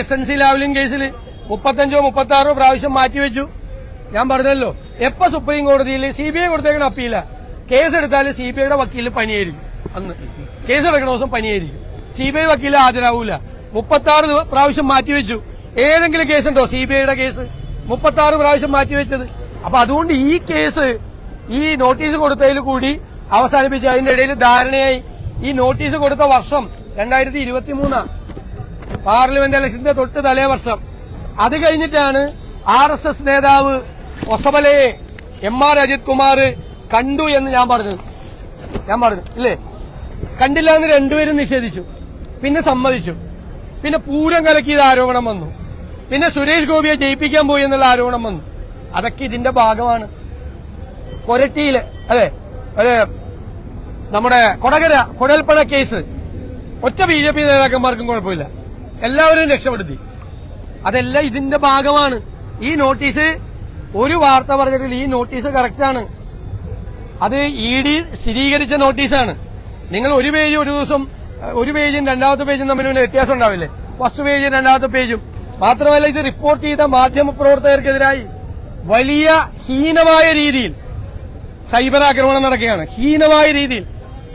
S N C Lavalin കേസിൽ മുപ്പത്തഞ്ചോ മുപ്പത്തി ആറോ പ്രാവശ്യം മാറ്റിവെച്ചു ഞാൻ പറഞ്ഞല്ലോ എപ്പോ സുപ്രീം കോടതിയിൽ സി ബി ഐ കൊടുത്തേക്കണ അപ്പീല. കേസ് എടുത്താൽ സി ബി ഐയുടെ വക്കീൽ പനിയായിരിക്കും. അന്ന് കേസ് എടുക്കണ ദിവസം പനിയായിരിക്കും. സി ബി ഐ വക്കീൽ ഹാജരാവൂല. മുപ്പത്തി ആറ് പ്രാവശ്യം മാറ്റിവെച്ചു ഏതെങ്കിലും കേസ് ഉണ്ടോ സി ബി ഐയുടെ കേസ് മുപ്പത്തി ആറ് പ്രാവശ്യം മാറ്റിവെച്ചത് അപ്പൊ അതുകൊണ്ട് ഈ കേസ് ഈ നോട്ടീസ് കൊടുത്തതിൽ കൂടി അവസാനിപ്പിച്ചു അതിന്റെ ഇടയിൽ ധാരണയായി. ഈ നോട്ടീസ് കൊടുത്ത വർഷം രണ്ടായിരത്തി ഇരുപത്തി മൂന്നാ പാർലമെന്റ് ഇലക്ഷന്റെ തൊട്ട് തലേ വർഷം. അത് കഴിഞ്ഞിട്ടാണ് ആർ എസ് എസ് നേതാവ് ഒസബലയെ എം ആർ അജിത് കുമാർ കണ്ടു എന്ന് ഞാൻ പറഞ്ഞത് ഞാൻ പറഞ്ഞു ഇല്ലേ? കണ്ടില്ല എന്ന് രണ്ടുപേരും നിഷേധിച്ചു. പിന്നെ സമ്മതിച്ചു. പിന്നെ പൂരം കലക്കിയത് ആരോപണം വന്നു. പിന്നെ സുരേഷ് ഗോപിയെ ജയിപ്പിക്കാൻ പോയി എന്നുള്ള ആരോപണം വന്നു. അതൊക്കെ ഇതിന്റെ ഭാഗമാണ്. കൊരട്ടിയിൽ അതെ അതെ നമ്മുടെ കൊടകര കുഴൽപ്പണ കേസ്. ഒറ്റ ബി ജെ പി നേതാക്കന്മാർക്കും കുഴപ്പമില്ല. എല്ലാവരും രക്ഷപ്പെടുത്തി. അതെല്ലാം ഇതിന്റെ ഭാഗമാണ്. ഈ നോട്ടീസ് ഒരു വാർത്ത പറഞ്ഞിട്ടില്ല. ഈ നോട്ടീസ് കറക്റ്റാണ് അത് ഇ ഡി സ്ഥിരീകരിച്ച നോട്ടീസാണ്. നിങ്ങൾ ഒരു പേജ് ഒരു ദിവസം ഒരു പേജും രണ്ടാമത്തെ പേജും തമ്മിൽ പിന്നെ വ്യത്യാസം ഉണ്ടാവില്ലേ? ഫസ്റ്റ് പേജും രണ്ടാമത്തെ പേജും. മാത്രമല്ല ഇത് റിപ്പോർട്ട് ചെയ്ത മാധ്യമ പ്രവർത്തകർക്കെതിരായി വലിയ ഹീനമായ രീതിയിൽ സൈബർ ആക്രമണം നടക്കുകയാണ്. ഹീനമായ രീതിയിൽ.